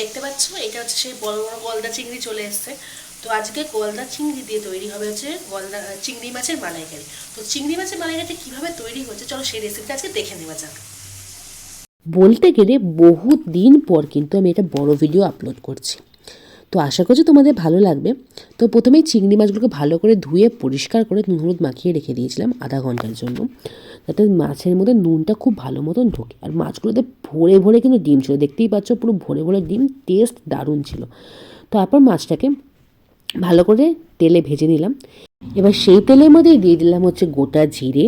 দেখতে পাচ্ছ? এটা হচ্ছে সেই বড় বড় গলদা চিংড়ি চলে এসছে। তো আজকে গলদা চিংড়ি দিয়ে তৈরি হবে হচ্ছে গলদা চিংড়ি মাছের মালাইকারি। তো চিংড়ি মাছের মালাইকারি কীভাবে তৈরি হচ্ছে? চলো সেই রেসিপিটা আজকে দেখে নেওয়া যাক। বলতে গেলে বহু দিন পর কিন্তু আমি এটা বড় ভিডিও আপলোড করছি। তো আশা করছি তোমাদের ভালো লাগবে। তো প্রথমেই চিংড়ি মাছগুলোকে ভালো করে ধুয়ে, পরিষ্কার করে নুন হলুদ মাখিয়ে রেখে দিয়েছিলাম আধা ঘণ্টার জন্য। যাতে মাছের মধ্যে নুনটা খুব ভালো মতন ঢোকে। আর মাছগুলোতে ভরে ভরে কিন্তু ডিম ছিল। দেখতেই পাচ্ছ পুরো ভরে ভরে ডিম টেস্ট দারুণ ছিল। তারপর মাছটাকে ভালো করে তেলে ভেজে নিলাম। এবার সেই তেলের মধ্যেই দিয়ে দিলাম হচ্ছে গোটা জিরে,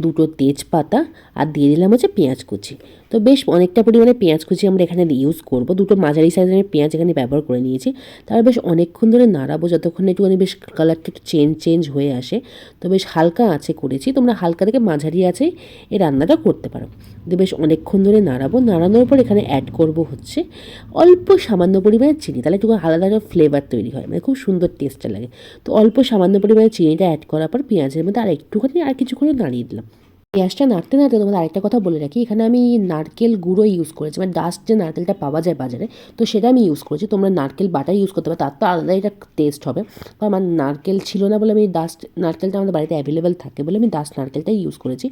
দুটো তেজপাতা, আর দিয়ে দিলাম হচ্ছে পেঁয়াজ কুচি। তো বেশ অনেকটা পরিমাণে পেঁয়াজ কুচি আমরা এখানে ইউজ করব। দুটো মাঝারি সাইজের পেঁয়াজ এখানে ব্যবহার করে নিয়েছি। তার বেশ অনেকক্ষণ ধরে নাড়াবো যতক্ষণ একটুখানি বেশ কালারটা একটু চেঞ্জ চেঞ্জ হয়ে আসে। তো বেশ হালকা আছে করেছি। তোমরা হালকা থেকে মাঝারি আছে এই রান্নাটা করতে পারো। দিয়ে বেশ অনেকক্ষণ ধরে নাড়াবো। নাড়ানোর পর এখানে অ্যাড করব হচ্ছে অল্প সামান্য পরিমাণে চিনি। তাহলে একটু আলাদা একটা ফ্লেভার তৈরি হয়। মানে খুব সুন্দর টেস্টটা লাগে। তো অল্প সামান্য পরিমাণে চিনিটা অ্যাড করার পর পেঁয়াজের মধ্যে আর একটুখানি আর কিছুক্ষণ নাড়িয়ে দিলাম। পেঁয়াজটা নাড়তে নাড়তে তোমাদের আরেকটা কথা বলে রাখি, এখানে আমি নারকেল গুঁড়ো ইউজ করেছি মানে ডাস্ট যে নারকেলটা পাওয়া যায় বাজারে, তো সেটা আমি ইউজ করেছি, তোমরা নারকেল বাটা ইউজ করতে পারো, তার তো আলাদা এটা টেস্ট হবে, তো আমার নারকেল ছিল না বলে আমি ডাস্ট নারকেলটা আমাদের বাড়িতে অ্যাভেলেবেল থাকে বলে আমি ডাস্ট নারকেলটাই ইউজ করেছি,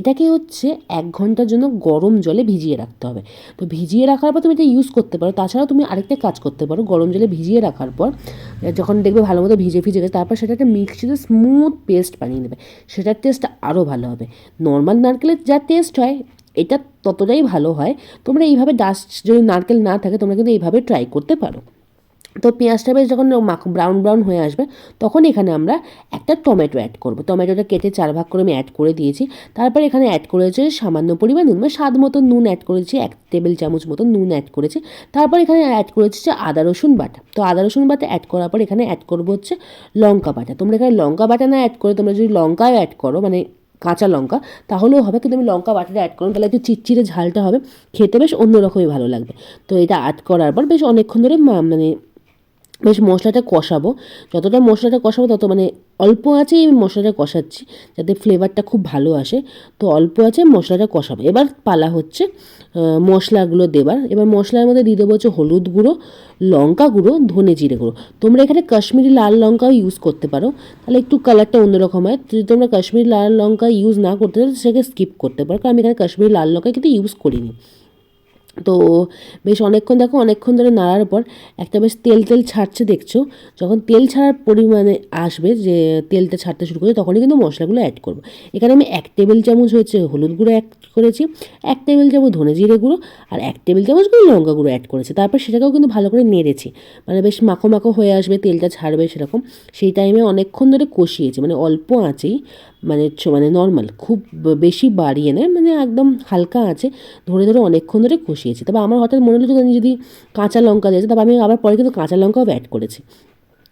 এটাকে হচ্ছে এক ঘণ্টার জন্য গরম জলে ভিজিয়ে রাখতে হবে, তো ভিজিয়ে রাখার পর তুমি এটা ইউজ করতে পারো, তাছাড়াও তুমি আরেকটা কাজ করতে পারো, গরম জলে ভিজিয়ে রাখার পর যখন দেখবে ভালো মতো ভিজে ভিজে গেছে, তারপর সেটা একটা মিক্সিতে স্মুথ পেস্ট বানিয়ে নেবে সেটার টেস্ট আরও ভালো হবে। নর্মাল নারকেলের যা টেস্ট হয়, এটা ততটাই ভালো হয়। তোমরা এইভাবে ডাস্ট যদি নারকেল না থাকে, তোমরা কিন্তু এইভাবে ট্রাই করতে পারো। তো পেঁয়াজটা বেশ যখন ব্রাউন ব্রাউন হয়ে আসবে, তখন এখানে আমরা একটা টমেটো অ্যাড করব। টমেটোটা কেটে চার ভাগ করে আমি অ্যাড করে দিয়েছি। তারপর এখানে অ্যাড করেছে সামান্য পরিমাণ নুন মানে স্বাদ মতো নুন অ্যাড করেছি, এক টেবিল চামচ মতো নুন অ্যাড করেছি। তারপর এখানে অ্যাড করেছি যে আদা, রসুন বাটা। তো আদা, রসুন বাটা অ্যাড করার পর এখানে অ্যাড করব হচ্ছে লঙ্কা বাটা। তোমরা এখানে লঙ্কা বাটা না অ্যাড করে, তোমরা যদি লঙ্কাও অ্যাড করো মানে কাঁচা লঙ্কা, তাহলেও হবে। কিন্তু আমি লঙ্কা বাটাটা অ্যাড করলাম, তাহলে একটু চিটচিটে ঝালটা হবে। খেতে বেশ অন্যরকমই ভালো লাগবে। তো এটা অ্যাড করার পর বেশ অনেকক্ষণ ধরে মানে বেশ মশলাটা কষাবো। যতটা মশলাটা কষাবো, তত মানে অল্প আছেই আমি মশলাটা কষাচ্ছি, যাতে ফ্লেভারটা খুব ভালো আসে। তো অল্প আছে মশলাটা কষাবো। এবার পালা হচ্ছে মশলাগুলো দেবার। এবার মশলার মধ্যে দিয়ে দেবো হচ্ছে হলুদ গুঁড়ো, লঙ্কা গুঁড়ো, ধনে জিরে গুঁড়ো। তোমরা এখানে কাশ্মীরি লাল লঙ্কাও ইউজ করতে পারো। তাহলে একটু কালারটা অন্যরকম হয়। যদি তোমরা কাশ্মীরি লাল লঙ্কা ইউজ না করতে চাও, সেটাকে স্কিপ করতে পারো। কারণ আমি এখানে কাশ্মীরি লাল লঙ্কা কিন্তু ইউজ করিনি। তো বেশ অনেকক্ষণ, দেখো অনেকক্ষণ ধরে নাড়ার পর একটা বেশ তেল তেল ছাড়ছে দেখছ। যখন তেল ছাড়ার পরিমাণে আসবে যে তেলটা ছাড়তে শুরু করে তখনই কিন্তু মশলাগুলো অ্যাড করব। এখানে আমি এক টেবিল চামচ হয়েছে হলুদ গুঁড়ো অ্যাড করেছি, এক টেবিল চামচ ধনে জিরে গুঁড়ো আর এক টেবিল চামচ করে লঙ্কা গুঁড়ো অ্যাড করেছি। তারপর সেটাকেও কিন্তু ভালো করে নেড়েছি মানে বেশ মাখো মাখো হয়ে আসবে, তেলটা ছাড়বে সেরকম। সেই টাইমে অনেকক্ষণ ধরে কষিয়েছি মানে অল্প আঁচেই। মানে মানে নর্মাল খুব বেশি বাড়িয়ে নেয় মানে একদম হালকা আছে, ধরে ধরে অনেকক্ষণ ধরে কষিয়েছি। তবে আমার হঠাৎ মনে হলো যে যদি কাঁচা লঙ্কা দিয়েছে, তবে আমি আবার পরে কিন্তু কাঁচা লঙ্কাও অ্যাড করেছি।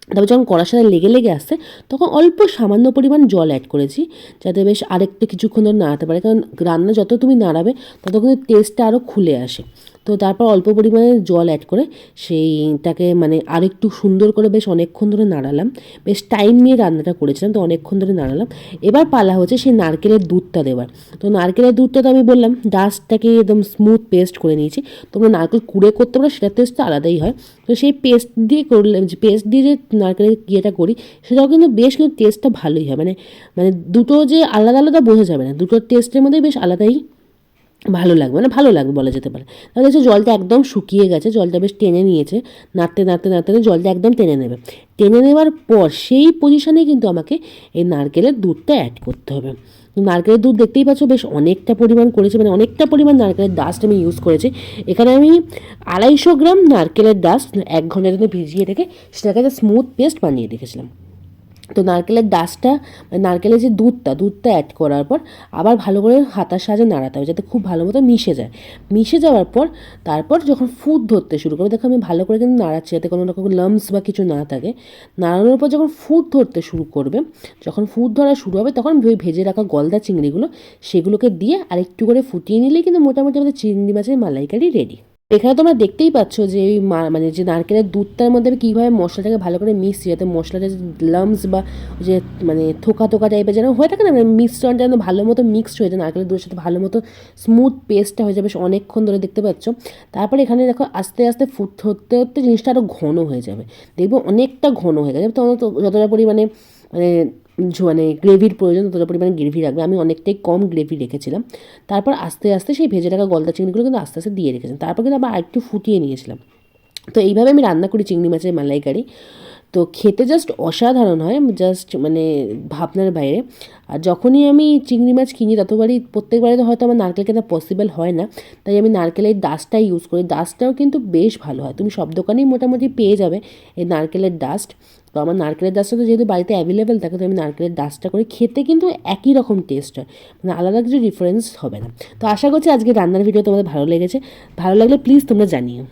তারপর যখন কড়ার সাথে লেগে লেগে আসছে, তখন অল্প সামান্য পরিমাণ জল অ্যাড করেছি, যাতে বেশ আরেকটু কিছুক্ষণ ধরে নাড়াতে পারে। কারণ রান্না যত তুমি নাড়াবে, তত কিন্তু টেস্টটা আরও খুলে আসে। তো তারপর অল্প পরিমাণে জল অ্যাড করে সেইটাকে মানে আরেকটু সুন্দর করে বেশ অনেকক্ষণ ধরে নাড়ালাম। বেশ টাইম নিয়ে রান্নাটা করেছিলাম, তো অনেকক্ষণ ধরে নাড়ালাম। এবার পালা হচ্ছে সেই নারকেলের দুধটা দেওয়ার। তো নারকেলের দুধটা তো আমি বললাম ডাস্টটাকে একদম স্মুথ পেস্ট করে নিয়েছি। তোমরা নারকেল কুড়ে করতে পারো, সেটার টেস্ট তো আলাদাই হয়। তো সেই পেস্ট দিয়ে করলে, যে পেস্ট দিয়ে যে নারকেলের ইয়েটা করি, সেটাও কিন্তু বেশ কিন্তু টেস্টটা ভালোই হয়। মানে মানে দুটো যে আলাদা আলাদা বোঝা যাবে না দুটোর টেস্টের মধ্যে বেশ আলাদাই ভালো লাগবে মানে ভালো লাগবে বলা যেতে পারে। তাহলে হচ্ছে জলটা একদম শুকিয়ে গেছে, জলটা বেশ টেনে নিয়েছে, নাড়তে নাড়তে নাড়তে জলটা একদম টেনে নেবে। টেনে নেওয়ার পর সেই পজিশনে কিন্তু আমাকে এই নারকেলের দুধটা অ্যাড করতে হবে। নারকেলের দুধ দেখতেই পাচ্ছ, বেশ অনেকটা পরিমাণ করেছে মানে অনেকটা পরিমাণ নারকেলের ডাস্ট আমি ইউজ করেছি। এখানে আমি আড়াইশো গ্রাম নারকেলের ডাস্ট এক ঘণ্টার জন্য ভিজিয়ে রেখে সেটাকে একটা স্মুথ পেস্ট বানিয়ে রেখেছিলাম। তো নারকেলের ডাস্টটা মানে নারকেলের যে দুধটা দুধটা অ্যাড করার পর আবার ভালো করে হাতার সাহায্যে নাড়াতে হবে যাতে খুব ভালো মতো মিশে যায়। মিশে যাওয়ার পর তারপর যখন ফুড ধরতে শুরু করবে, দেখো আমি ভালো করে কিন্তু নাড়াচ্ছি যাতে কোনো রকম লামস বা কিছু না থাকে। নাড়ানোর পর যখন ফুড ধরতে শুরু করবে, যখন ফুড ধরা শুরু হবে, তখন ওই ভেজে রাখা গলদা চিংড়িগুলো, সেগুলোকে দিয়ে আরেকটু করে ফুটিয়ে নিলেই কিন্তু মোটামুটি আমাদের চিংড়ি মাছের মালাইকারি রেডি এখানে তোমরা দেখতেই পাচ্ছ যে ওই মানে যে নারকেলের দুধটার মধ্যে আমি কীভাবে মশলাটাকে ভালো করে মিশছি, যাতে মশলাটা যে লামস বা যে মানে থোকা থোকা টাইপের যেন হয়ে থাকে না মানে মিশ্রণটা যেন ভালো মতো মিক্সড হয়ে যায়, নারকেলের দুধের সাথে ভালো মতো স্মুথ পেস্টটা হয়ে যাবে অনেকক্ষণ ধরে দেখতে পাচ্ছ। তারপরে এখানে দেখো আস্তে আস্তে ফুট হতে হতে জিনিসটা আরও ঘন হয়ে যাবে। দেখব অনেকটা ঘন হয়ে গেছে, তো যতটা পরিমাণে মানে মানে গ্রেভির প্রয়োজন, ততটা পরিমাণে গ্রেভি রাখবে। আমি অনেকটাই কম গ্রেভি রেখেছিলাম। তারপর আস্তে আস্তে সেই ভেজে রাখা গলদা চিংড়িগুলো কিন্তু আস্তে আস্তে দিয়ে রেখেছিলাম। তারপর কিন্তু আবার আরেকটু ফুটিয়ে নিয়েছিলাম। তো এইভাবে আমি রান্না করি চিংড়ি মাছের মালাইকারি। তো খেতে জাস্ট অসাধারণ হয় জাস্ট মানে ভাবনার বাইরে। আর যখনই আমি চিংড়ি মাছ কিনি, ততবারই প্রত্যেকবারে তো হয়তো আমার নারকেল কেনা পসিবল হয় না। তাই আমি নারকেলের ডাস্টটাই ইউজ করি। ডাস্টটাও কিন্তু বেশ ভালো হয়। তুমি সব দোকানেই মোটামুটি পেয়ে যাবে এই নারকেলের ডাস্ট তো আমার নারকেলের ডাস্টটা তো যেহেতু বাড়িতে অ্যাভেলেবেল থাকে, তো আমি নারকেলের ডাস্টটা করে। খেতে কিন্তু একই রকম টেস্ট হয়। মানে আলাদা কিছু ডিফারেন্স হবে না। তো আশা করছি আজকে রান্নার ভিডিও তোমাদের ভালো লেগেছে। ভালো লাগলে প্লিজ তোমরা জানিও।